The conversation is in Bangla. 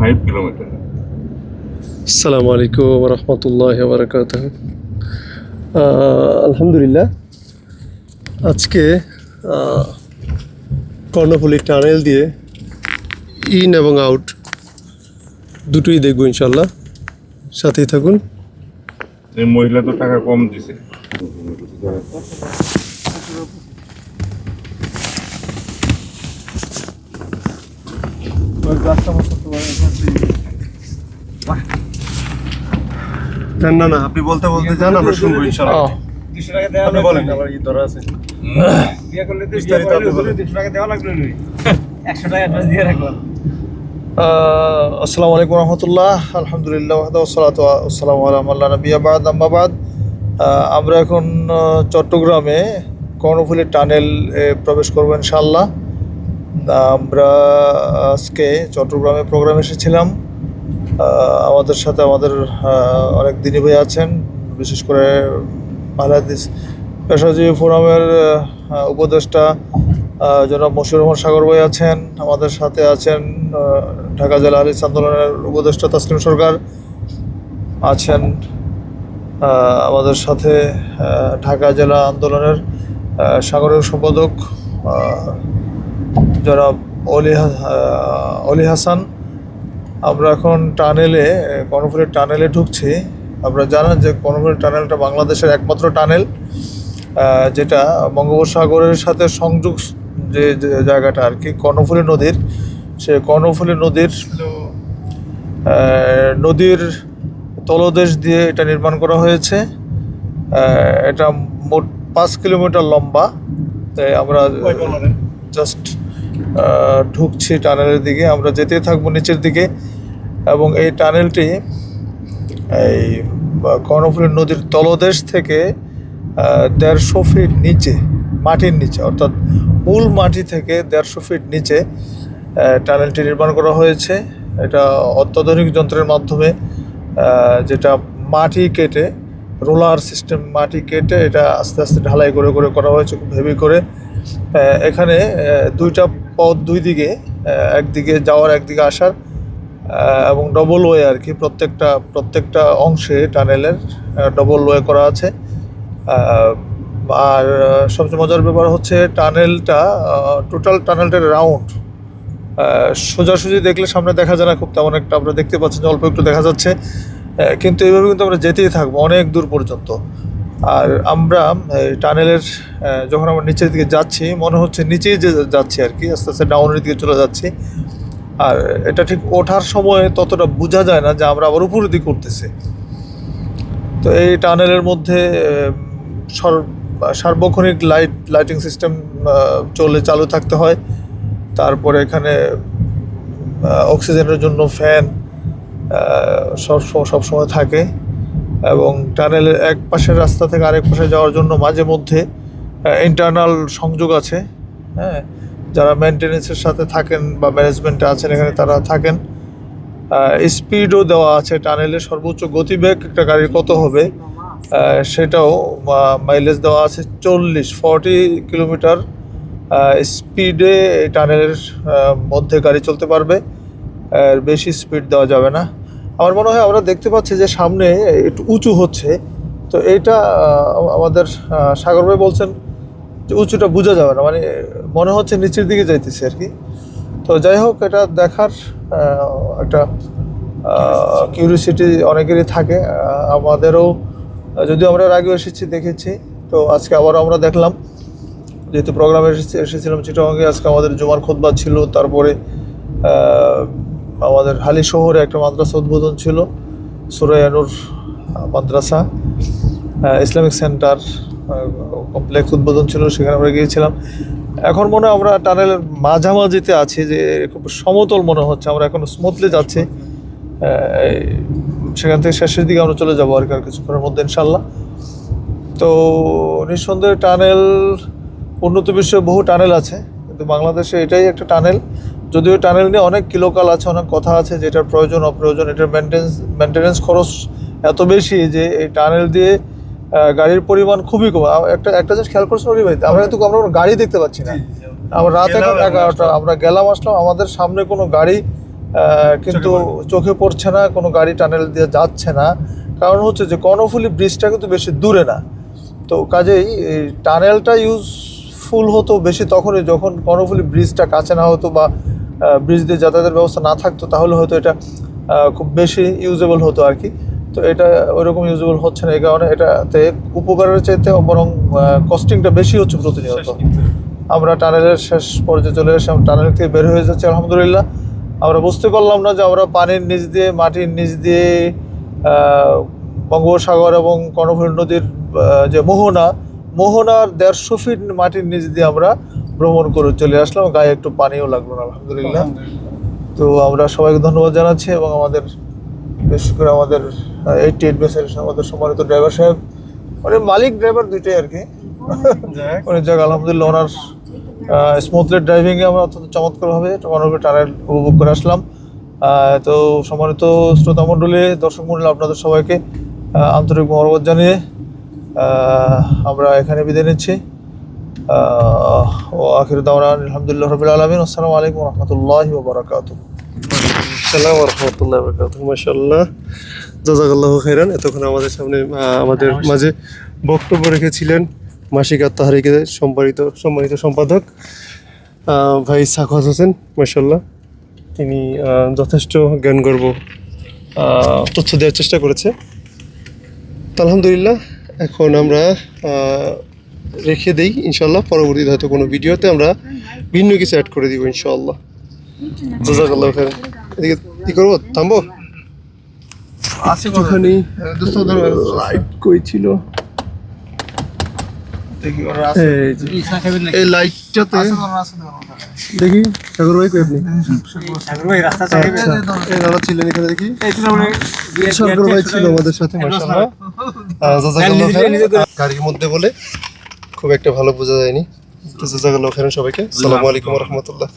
ফাইভ কিলোমিটার আসসালামু আলাইকুম রহমতুল্লাহ বারকাত আলহামদুলিল্লাহ। আজকে কর্ণফুলী টানেল দিয়ে ইন এবং আউট দুটোই দেখব ইনশাল্লাহ সাথেই থাকুন। মহিলা তো টাকা কম দিছে। না না আপনি বলতে বলতে যান আমরা শুনব ইনশাল্লাহ আপনি বলেন। আমার ই ধরা আছে বিস্তারিত আপনি বলেন। আহ, আসসালামু আলাইকুম রহমতুল্লাহ। আলহামদুলিল্লাহ আসসালামু আল্লাহ আম্মাবাদ আমরা এখন চট্টগ্রামে কর্ণফুলী টানেল এ, প্রবেশ করব ইনশাল্লাহ আমরা আজকে চট্টগ্রামে প্রোগ্রাম এসেছিলাম। আমাদের সাথে আমাদের অনেক দিনই ভাই আছেন, বিশেষ করে বাংলাদেশ পেশাজীবী ফোরামের উপদেষ্টা জনাব মশিউর রহমান সাগর ভাই আছেন, আমাদের সাথে আছেন ঢাকা জেলা আলিস আন্দোলনের উপদেষ্টা তাসলিম সরকার আছেন আমাদের সাথে ঢাকা জেলা আন্দোলনের সাগরের সম্পাদক জনাব অলি অলি হাসান। আমরা এখন টানেলে কর্ণফুলের টানেলে ঢুকছি। আপনারা জানেন যে কর্ণফুলের টানেলটা বাংলাদেশের একমাত্র টানেল যেটা বঙ্গোপসাগরের সাথে সংযোগ যে যে জায়গাটা আর কি কর্ণফুলী নদীর। সে কর্ণফুলী নদীর নদীর তলদেশ দিয়ে এটা নির্মাণ করা হয়েছে। এটা মোট পাঁচ কিলোমিটার লম্বা। তাই আমরা জাস্ট ঢুকছি টানেলের দিকে, আমরা যেতে থাকব নিচের দিকে। এবং এই টানেলটি এই কর্ণফুলী নদীর তলদেশ থেকে দেড়শো ফিট নিচে, মাটির নিচে, অর্থাৎ মূল মাটি থেকে দেড়শো ফিট নিচে টানেলটি নির্মাণ করা হয়েছে। এটা অত্যাধুনিক যন্ত্রের মাধ্যমে যেটা মাটি কেটে, রোলার সিস্টেম মাটি কেটে, এটা আস্তে আস্তে ঢালাই করে করে করা হয়েছে, খুব হেভি করে। এখানে দুইটা পথ দুই দিকে একদিকে যাওয়ার, একদিকে আসার এবং ডবল ওয়ে আর কি প্রত্যেকটা প্রত্যেকটা অংশে টানেলের ডবল ওয়ে করা আছে। আর সবচেয়ে মজার ব্যাপার হচ্ছে টানেলটা টোটাল টানেলটার রাউন্ড সোজাসুজি দেখলে সামনে দেখা যায় না, খুব তেমন একটা আমরা দেখতে পাচ্ছি যে অল্প একটু দেখা যাচ্ছে। কিন্তু এইভাবে কিন্তু আমরা যেতেই থাকব, অনেক দূর পর্যন্ত। আর আমরা টানেলের যখন আমরা নিচের দিকে যাচ্ছি, মনে হচ্ছে নিচেই যে যাচ্ছি আর কি, আস্তে আস্তে ডাউনের দিকে চলে যাচ্ছি। আর এটা ঠিক ওঠার সময় ততটা বোঝা যায় না যে আমরা আবার উপরের দিকে উঠতেছি। তো এই টানেলের মধ্যে সর- সার্বক্ষণিক লাইট লাইটিং সিস্টেম চলে চালু থাকতে হয়। তারপরে এখানে অক্সিজেনের জন্য ফ্যান সব সব সময় থাকে। এবং টানেলের এক পাশের রাস্তা থেকে আরেক পাশে যাওয়ার জন্য মাঝে মধ্যে ইন্টারনাল সংযোগ আছে। হ্যাঁ যারা মেনটেনেন্সের সাথে থাকেন বা ম্যানেজমেন্টে আছেন, এখানে তারা থাকেন। স্পিডও দেওয়া আছে। টানেলে সর্বোচ্চ গতিবেগ একটা গাড়ির কত হবে সেটাও মাইলেজ দেওয়া আছে চল্লিশ ফর্টি কিলোমিটার স্পিডে টানেলের মধ্যে গাড়ি চলতে পারবে। বেশি স্পিড দেওয়া যাবে না। আমার মনে হয় আমরা দেখতে পাচ্ছি যে সামনে একটু উঁচু হচ্ছে। তো আহ, আমাদের সাগর ভাই বলছেন যে উঁচুটা বোঝা যাবে না মানে মনে হচ্ছে নিচের দিকে যাইতেছে আর কি। তো যাই হোক এটা দেখার একটা কিউরিসিটি অনেকেরই থাকে। আমাদেরও যদিও আমরা আগেও এসেছি দেখেছি। তো আজকে আবারও আমরা দেখলাম। যেহেতু প্রোগ্রামে এসেছি এসেছিলাম চিটাগাঙ্গে আজকে আমাদের জুমার খোদবা ছিল তারপরে আমাদের হালি শহরে একটা মাদ্রাসা উদ্বোধন ছিল সুরায়ানুর মাদ্রাসা। ইসলামিক সেন্টার কমপ্লেক্স উদ্বোধন ছিল, সেখানে আমরা গিয়েছিলাম। এখন মনে হয় আমরা টানেলের মাঝামাঝিতে আছি, যে খুব সমতল মনে হচ্ছে, আমরা এখন স্মুথলি যাচ্ছি। সেখান থেকে শেষের দিকে আমরা চলে যাব আর কি আর কিছুক্ষণের মধ্যে, ইনশাল্লাহ। তো নিঃসন্দেহে টানেল, উন্নত বিশ্বে বহু টানেল আছে, কিন্তু বাংলাদেশে এটাই একটা টানেল। যদিও টানেল নিয়ে অনেক কিলোকাল আছে অনেক কথা আছে যেটার প্রয়োজন অপ্রয়োজন এটার মেনটেন্স মেনটেনেন্স খরচ এত বেশি যে এই টানেল দিয়ে গাড়ির পরিমাণ খুবই কম। একটা একটা জিনিস খেয়াল করছেন ভাই? আমরা কিন্তু আমরা কোনো গাড়ি দেখতে পাচ্ছি না। আমরা রাত এখন এগারোটা আমরা গেলাম আসলাম আমাদের সামনে কোনো গাড়ি কিন্তু চোখে পড়ছে না কোনো গাড়ি টানেল দিয়ে যাচ্ছে না। কারণ হচ্ছে যে কর্ণফুলি ব্রিজটা কিন্তু বেশি দূরে না। তো কাজেই এই টানেলটা ইউজফুল হতো বেশি তখনই যখন কর্ণফুলি ব্রিজটা কাছে না হতো বা ব্রিজ দিয়ে যাতায়াতের ব্যবস্থা না থাকতো তাহলে হয়তো এটা খুব বেশি ইউজেবল হতো আর কি। তো এটা ওইরকম ইউজেবল হচ্ছে না এই কারণে এটাতে উপকারের চাইতে বরং কস্টিংটা বেশি হচ্ছে প্রতিনিয়ত। আমরা টানেলের শেষ পর্যায়ে চলে এসে টানেল থেকে বের হয়ে যাচ্ছি আলহামদুলিল্লাহ। আমরা বুঝতে পারলাম না যে আমরা পানির নিচ দিয়ে মাটির নিচ দিয়ে বঙ্গোপসাগর এবং কর্ণফুলী নদীর যে মোহনা মোহনার দেড়শো ফিট মাটির নিচ দিয়ে আমরা ভ্রমণ করে চলে আসলাম। গায়ে একটু পানিও লাগল না আলহামদুলিল্লাহ। তো আমরা সবাইকে ধন্যবাদ জানাচ্ছি এবং আমাদের বিশেষ করে আমাদের এইটি এইট বেসের আমাদের সম্মানিত ড্রাইভার সাহেব। মানে মালিক ড্রাইভার দুইটাই আর কি। যাক। অনেক জায়গা আলহামদুলিল্লাহ ওনার স্মুথলি ড্রাইভিংয়ে আমরা অত্যন্ত চমৎকারভাবে টমানোকে টানেল উপভোগ করে আসলাম। তো সম্মানিত শ্রোতা মণ্ডলী দর্শক মণ্ডলী আপনাদের সবাইকে আন্তরিক মহব্বত জানিয়ে আমরা এখানে বিদায় নিচ্ছি। ও আখির দাওয়ান আলহামদুলিল্লাহ রবিল আলমিন। আসসালামু আলাইকুম রহমতুল্লাহ বারাকাতুহ। সালাম রহমতুল্লাহ বরকাত মাশাল্লাহ জাজাকাল্লাহ খাইরান। এতক্ষণ আমাদের সামনে আমাদের মাঝে বক্তব্য রেখেছিলেন মাসিক তাহারিকে সম্পাদিত সম্মানিত সম্পাদক ভাই সাখাত হোসেন। মাশাল্লাহ তিনি যথেষ্ট জ্ঞান গর্ব তথ্য দেওয়ার চেষ্টা করেছে। তো আলহামদুলিল্লাহ এখন আমরা রেখে দেই ইনশাল্লাহ। পরবর্তীতে হয়তো কোনো ভিডিওতে আমরা ভিন্ন কিছু অ্যাড করে দিব ইনশাল্লাহ। জাজাকাল্লাহ এদিকে কি করব? থামবো? একটুখানি লাইট কই ছিল? এই লাইটটাতে দেখি সাগর ভাই কই আপনি? এই দাদা ছিলেন এখানে দেখি। সাগর ভাই ছিল আমাদের সাথে মাশাআল্লাহ। আহ, জাজাকাল্লাহ খাইর। গাড়ির মধ্যে বলে খুব একটা ভালো বোঝা যায়নি। জাজাকাল্লাহ সবাইকে। আসসালামু আলাইকুম রহমতুল্লাহ।